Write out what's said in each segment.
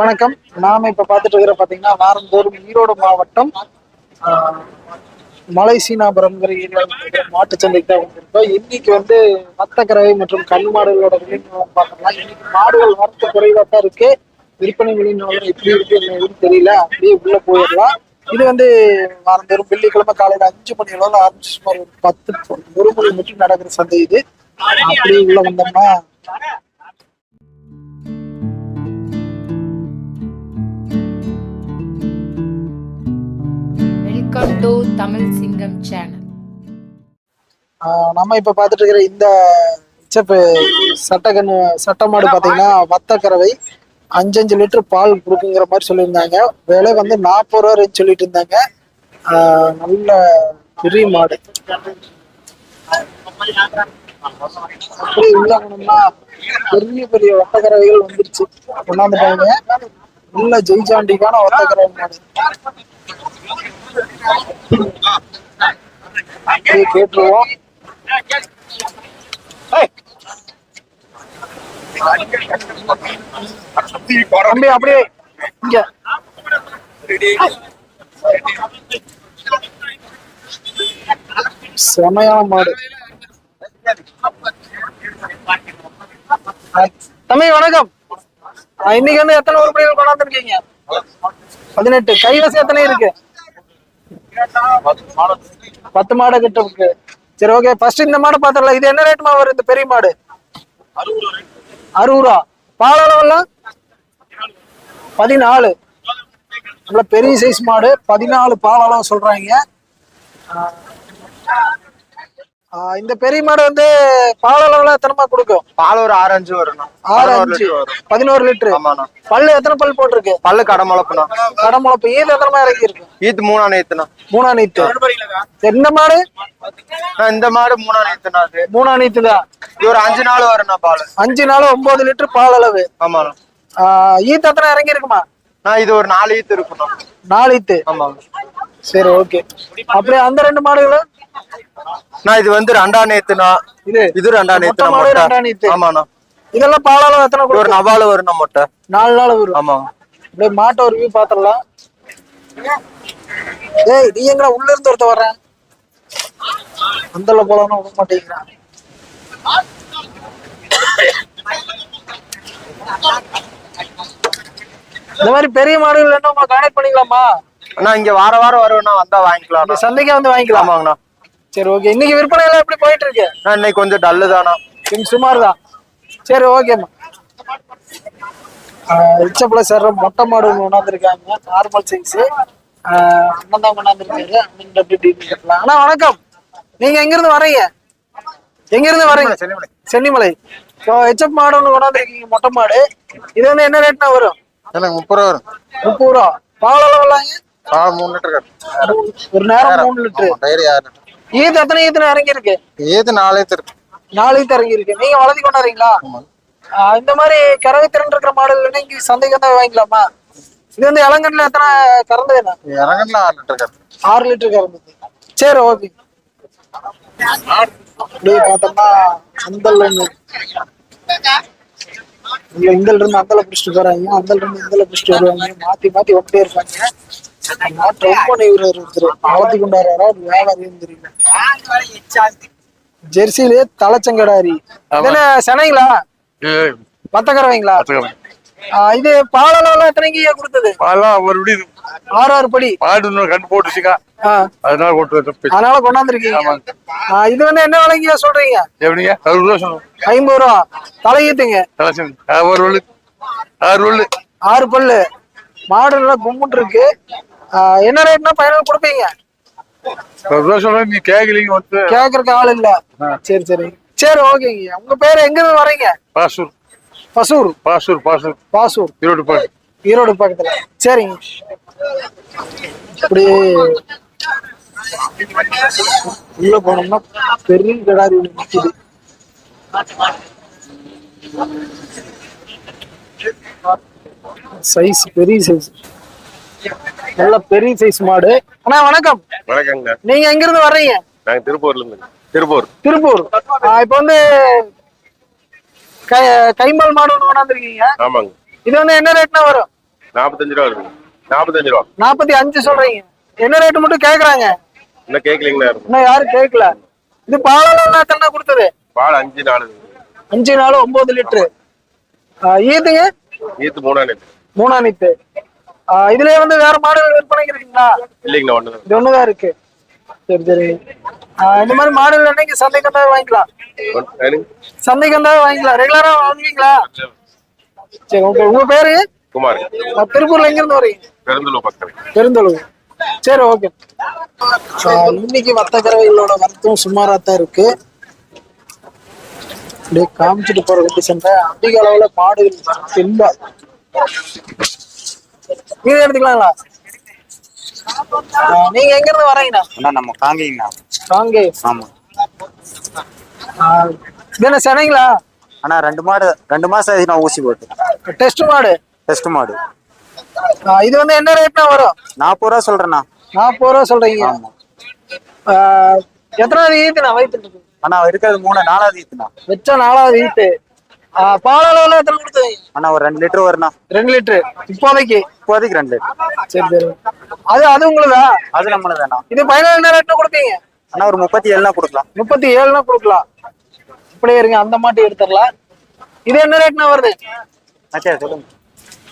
வணக்கம். நாம இப்ப பாத்துட்டு இருக்கிற பாத்தீங்கன்னா வாரந்தோறும் ஈரோடு மாவட்டம் ஆஹ் மலை சீனாபுரம்ங்கிற ஏரியாவில் மாட்டு சந்தைக்கு தான் வந்திருக்கோம். இன்னைக்கு வந்து மத்தக்கரவை மற்றும் கல் மாடுகளோட விலை பார்க்கலாம். இன்னைக்கு மாடுகள் வரத்து குறைவா தான் இருக்கு. விற்பனை விலை எப்படி இருக்கு என்ன தெரியல. அப்படியே உள்ள போயிடலாம். இது வந்து வாரந்தோறும் வெள்ளிக்கிழமை காலையில அஞ்சு மணி அளவில் ஆரம்பிச்சு சுமார் ஒரு பத்து ஒரு மணி மட்டும் நடக்கிற சந்தை இது. அப்படியே உள்ள வந்தோம்னா டு தமிழ் சிங்கம் சேனல் ஆஹ் நம்ம இப்ப பார்த்துட்டு இருக்கிற இந்த செப்பு சட்டக்கண்ணு சட்ட மாடு. பாத்தீங்கன்னா வத்தக்கறவை அஞ்சஞ்சு லிட்டர் பால் கொடுக்குங்கிற மாதிரி சொல்லியிருந்தாங்க. விலை வந்து நாற்பது ரூபா ரேஞ்ச் சொல்லிட்டு இருந்தாங்க. ஆஹ் நல்ல பெரிய மாடு. அப்படி உள்ள போனோம்னா பெரிய பெரிய வட்டக்கறவைகள் வந்துருச்சு. கொண்டாந்துட்டாங்க. நல்ல ஜெய்சாண்டிக்கான வத்தக்கறவை மாடு. கேட்டுருவோம் தம்பி அப்படியே இங்க. செமையான மாடு. தம்பி வணக்கம். இன்னைக்கு வந்து எத்தனை உருப்படிகள் கொண்டாந்துருக்கீங்க? பதினெட்டு. கைவசம் எத்தனை இருக்கு? பத்து மாடு கிட்ட இருக்கு. சரி ஓகே ஃபர்ஸ்ட் இந்த மாடு பாத்திரலாம் இது என்ன ரேட் வரும்? இந்த பெரிய மாடு? அறுபது ரூபா. பால் அளவெல்லாம்? பதினாலு. நல்ல பெரிய சைஸ் மாடு. பதினாலு பால் அளவு சொல்றாங்க. இந்த பெரிய மாடு வந்து பால் அளவுல எத்தனைமா கொடுக்கும்? பால் ஒரு ஆறு அஞ்சு வரும்ண்ணா ஆறு அஞ்சு பதினோரு லிட்டரு. பல்லு எத்தனை பல் போட்டிருக்கு? பல்லு கடை முளப்புண்ணா கடமுளப்பு ஈது எத்தனை இறங்கி இருக்கு ஈத்து மூணா நேத்துண்ணா. மூணா நீத்து. இந்த மாடு? இந்த மாடு மூணா நேத்துண்ணா அது. மூணா நீத்து தான் இது ஒரு அஞ்சு நாள் வரும்ண்ணா பால். அஞ்சு நாள் ஒன்பது லிட்டர் பால் அளவு. ஆமாண்ணா. ஈத்து எத்தனை இறங்கி இருக்குமா நான் இது ஒரு நாலு ஈத்து இருக்குண்ணா. நாலு ஈத்து. ஆமாங்க. சரி ஓகே. அப்படியே அந்த ரெண்டு மாடுகளும் நான் இது வந்து ரெண்டா நேத்துண்ணா இது இது ரெண்டா மாடு மொட்டை. நேத்து. ஆமாண்ணா. இதெல்லாம் பால் அளவு எத்தனை ஒரு நவாலு வரும்ண்ணா மொட்டை. நாலு நாள் வரும். ஆமாங்க அப்படியே மாட்டை ஒரு வியூ பாத்திரலாம் ஏய் நீ எங்கடா உள்ள இருந்து ஒருத்த வர்றேன்? அந்தல போலான்னு விட மாட்டேங்கிறான். இந்த மாதிரி பெரிய மாடுகள் என்ன உங்களை கான்டாக்ட் பண்ணிக்கலாமா? அண்ணா இங்க வார வாரம் வருவேண்ணா வந்தா வாங்கிக்கலாம் சந்தைக்கே வந்து வாங்கிக்கலாம். ஆமாங்கண்ணா. சரி ஓகே இன்னைக்கு விற்பனை எல்லாம் எப்படி போயிட்டு இருக்கு நான் இன்னைக்கு கொஞ்சம் டல்லு தானா? சுமார் தான் சரி ஓகேம்மா இச்சப்பில் சேர்ற மொட்டை மாடு ஒன்று கொண்டாந்துருக்காங்க நார்மல் சைஸ் அண்ணன் தான் கொண்டாந்துருக்காரு அண்ணன் அப்படி டீட்டெயில் கேட்கலாம். அண்ணா வணக்கம். நீங்க எங்கிருந்து வரீங்க? எங்கிருந்து வரீங்க? சென்னிமலை. சென்னிமலை. ஸோ ஹெச்எப் மாடு ஒன்று கொண்டாந்துருக்கீங்க மொட்டை மாடு. இது வந்து என்ன ரேட்னா வரும்? முப்பது ரூபா வரும். முப்பது ரூபா. பால் அளவுலாங்க பால் மூணு லிட்டர் ஒரு நேரம் மூணு லிட்டரு. Dairy litre. ஈத்து எத்தனை ஈத்துன இறங்கி இருக்கு ஏது நாலு ஈத்து இருக்கு நாலு ஈத்து இறங்கி இருக்கு நீங்க வளர்த்தி கொண்டாடுறீங்களா இந்த மாதிரி கறவை திறன் இருக்கிற மாடல் இங்க சந்தைக்கு வந்தா வாங்கிக்கலாமா? இது வந்து இளங்கண்ணில் எத்தனை கறந்தது என்ன? இறங்கலாம் ஆறு லிட்டர் இருக்கு ஆறு லிட்டர் கறந்தது. சரி ஓகே. அப்படியே பார்த்தோம்னா அந்தல் ஒண்ணு இங்க இந்தல் இருந்து அந்தல பிடிச்சிட்டு போறாங்க. அந்தல் இருந்து இந்தல பிடிச்சிட்டு வருவாங்க. மாத்தி மாத்தி வந்துட்டே இருப்பாங்க. ரொம்ப நெய்வர் ஒருத்தர் வளர்த்தி கொண்டாடுறாரா தெரியல ஜெர்சிலே தலைச்சங்கடாரி சென்னைங்களா வத்தக்கரவைங்களா ஆஹ் இது பாலளவுல எத்தனைக்கு கொடுத்தது? பாலாம் விடி. ஆறு ஆறு படி இன்னும் கண்டு போட்டுச்சுக்கா. அதனால கொண்டு அதனால கொண்டாந்துருக்கீங்க. இது வந்து என்ன விலைங்க சொல்றீங்க? எப்படிங்க அறுபது ரூபா சொல்லுவோம் ஐம்பது ரூபா. தலையீத்துங்க கலெக்ஷன் ஒரு ஆறு உள்ளு ஆறு பல்லு. மாடு நல்லா கும்பிட்டு இருக்கு என்ன ரேட்னா பையனுக்கு கொடுப்பீங்க? சொல்றேன் நீ கேட்கலீங்க வந்து. கேக்குறதுக்கு ஆள் இல்ல. சரி சரி. சரி ஓகேங்க உங்க பேர் எங்க இருந்து வரீங்க பாசூர். பசூர். பாசூர் பாசூர். பாசூர். ஈரோடு பாட்டு ஈரோடு பக்கத்துல. சரிங்க. அப்படியே உள்ள போனோம்னா பெரிய கிடாரி நிக்குது. சைஸ் பெரிய சைஸ் நல்ல பெரிய சைஸ் மாடு. அண்ணா வணக்கம். வணக்கங்க நீங்க எங்க இருந்து வர்றீங்க? நாங்க திருப்பூர்ல இருந்து திருப்பூர். திருப்பூர் இப்ப வந்து கை கைமால் மாடு ஒன்று கொண்டாந்துருக்கீங்க. ஆமாங்க. இது வந்து என்ன ரேட்னா வரும்? நாற்பத்தஞ்சு ரூபா இருக்குங்க நாற்பத்தஞ்சு ரூபா. நாற்பத்தி அஞ்சு சொல்றீங்க. என்ன ரேட் மட்டும் கேக்குறாங்க? இன்னும் இருக்கும் இன்னும் யாரும் கேட்கல இது பாலெல்லாம் எத்தனை கொடுத்தது? பால் அஞ்சு நாலு. அஞ்சு நாலு ஒன்பது லிட்டரு. ஈத்துங்க. ஈத்து மூணா நேற்று மூணா நீத்து இதுலயே வந்து வேற மாடுகள் விற்பனைக்கு இருக்குங்களா இல்லைங்கண்ணா ஒன்று இது ஒண்ணுதான் இருக்கு. சரி சரி. இந்த மாதிரி மாடுகள் என்னைக்கு சந்தைக்கு வந்தாவே வாங்கிக்கலாம். சந்தைக்கு வந்தாவே வாங்கிக்கலாம். ரெகுலரா வாங்குவீங்களா? சரி ஓகே உங்க பேரு? குமார். திருப்பூர்ல எங்க இருந்து வரீங்க பெருந்தலூர் பக்கம் பெருந்தளவு சரி ஓகே. இன்னைக்கு வர்த்தகரவைகளோட வரத்தும் சுமாரா தான் இருக்கு. அப்படியே காமிச்சிட்டு போற கண்டிஷன்ல அதிக அளவுல மாடுகள் இல்ல நீங்க எடுத்துக்கலாங்களா? நீங்க எங்க இருந்து வரீங்கண்ணா நம்ம காங்கேயங்கண்ணா. வாங்க ஆமா. இது என்ன சென்னைங்களா? அண்ணா ரெண்டு மாடு ரெண்டு மாசம் ஆச்சு நான் ஊசி போட்டு. டெஸ்ட் மாடு? டெஸ்ட் மாடு. இது வந்து என்ன ரேட்னா வரும்? நாற்பது ரூபா சொல்றேண்ணா. நாற்பது ரூபா சொல்றீங்க. எத்தனாவது ஈத்துண்ணா வயிற்று அண்ணா இருக்கிறது மூணு நாலாவது ஈத்துண்ணா. வச்ச நாலாவது ஈத்து. ஆ, பால் அளவுல எத்தனை கொடுத்தீங்க அண்ணா ஒரு ரெண்டு லிட்டர் வருண்ணா. ரெண்டு லிட்டரு. இப்போதைக்கு? இப்போதைக்கு ரெண்டு லிட்டர். சரி சரி. அது அது உங்களுதா? அது நம்மளது வேணாம் இது பதினேழு என்ன ரேட்னு கொடுப்பீங்க? அண்ணா ஒரு முப்பத்தி ஏழுனா கொடுக்கலாம். முப்பத்தி ஏழுனா கொடுக்கலாம். இப்படியே இருங்க அந்த மாட்டி எடுத்துடலாம். இது என்ன ரேட்னா வருது? அச்சா சொல்லுங்க.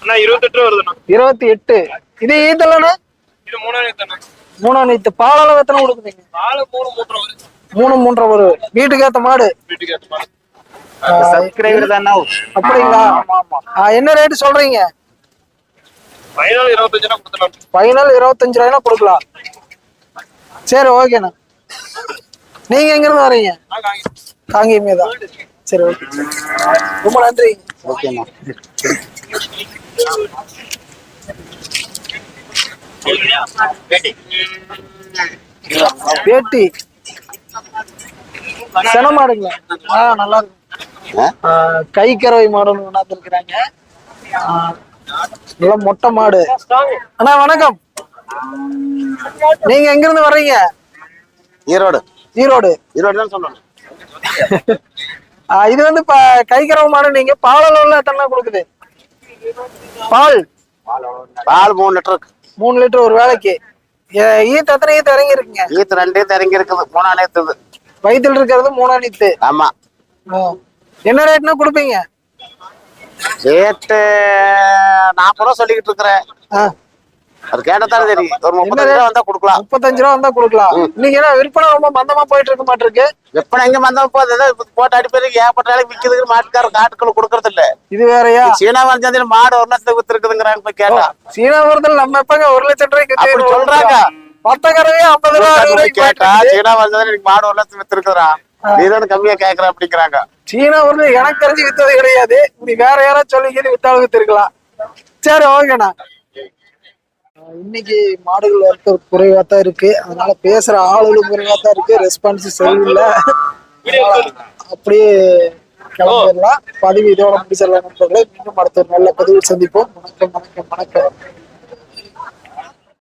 அண்ணா வருதுண்ணா. இருபத்தி எட்டு இது ஈத்தலண்ணா? இது மூணாயிரத்தி தானே மூணாம் நீத்து பால் அளவு எத்தனை கொடுக்குறீங்க? நாலு மூணு மூன்றரை வருது. மூணு மூன்றரை வரும். வீட்டுக்கு ஏத்த மாடு? வீட்டுக்கு மாதிரி ஆ, சப்ஸ்கிரைபர் தானே அப்படிங்களா? ஆ, என்ன ரேட் சொல்றீங்க? ஃபைனல் இருபத்தஞ்சு ரூபாய்னா கொடுக்கலாம். சரி ஓகேண்ணா நீங்க எங்க இருந்து வரீங்க காங்கேயமே தான் சரி ஓகே ரொம்ப நன்றி. ஓகேண்ணா பேட்டி சென மாடுங்களா ஆ நல்லா இருக்கு. ஆ, கை கறவை மாடுன்னு கொண்டாந்து இருக்கிறாங்க. நல்லா மொட்டை மாடு. அண்ணா வணக்கம். நீங்க எங்க இருந்து வர்றீங்க? ஈரோடு. ஈரோடு. ஈரோடு தான் சொல்லணும். இது வந்து இப்ப கை கறவை மாடு நீங்க பால் அளவுல எத்தனை கொடுக்குது? பால். பால் மூணு லிட்டர் மூணு லிட்டர் ஒரு வேலைக்கு ஈத்து எத்தனை ஈத்து இறங்கி இருக்குங்க ஈத்து ரெண்டு ஈத்து இறங்கி இருக்குது மூணா நேத்துது வயித்துல இருக்கிறது மூணாம் நீத்து ஆமா. என்ன ரேட்னா கொடுப்பீங்க? ரேட்டு நாற்பது ரூபா சொல்லிக்கிட்டு இருக்கிறேன். அது கேட்டதானே தெரியும். ஒரு முப்பத்தஞ்சு ரூபா வந்தா கொடுக்கலாம். முப்பத்தஞ்சு ரூபா வந்தா கொடுக்கலாம். இன்னைக்கு என்ன விற்பனை ரொம்ப மந்தமா போயிட்டு இருக்க மாட்டிருக்கு? எப்ப எங்க ஏதோ இப்ப போட்டு அடிப்படைக்கு ஏற்பட்ட வேலைக்கு விக்குதுக்கு மாட்டுக்கார காட்டுக்குள்ள கொடுக்கறது இல்ல. இது வேறயா? சீனா வந்தாந்தில மாடு ஒரு லட்சத்துக்கு வித்துருக்குதுங்கிறாங்க போய் கேட்டா. சீனாபுரத்துல நம்ம எப்பங்க ஒரு லட்சம் ரூபாய்க்கு சொல்றாங்க. பத்தக்கரவே ஐம்பது ரூபா கேட்டா. சீனா எனக்கு மாடு ஒரு லட்சம் வித்துருக்குறா நீ கம்மியா கேக்குற அப்படிங்கிறாங்க. சீனா சீனாபுரத்துல எனக்கு தெரிஞ்சு வித்தது கிடையாது. நீ வேற யாராவது சொல்லி வித்தாலும் வித்திருக்கலாம். சரி ஓகேண்ணா. இன்னைக்கு மாடுகள் இருக்க குறைவா தான் இருக்கு. அதனால பேசுற ஆளுகளும் குறைவா தான் இருக்கு. ரெஸ்பான்ஸ் சரியில்லை. அப்படியே கிளம்பிடலாம். பதிவு இதோட முடிச்சிடலாம் நண்பர்களே. மீண்டும் அடுத்த நல்ல பதிவில் சந்திப்போம். வணக்கம் வணக்கம் வணக்கம்.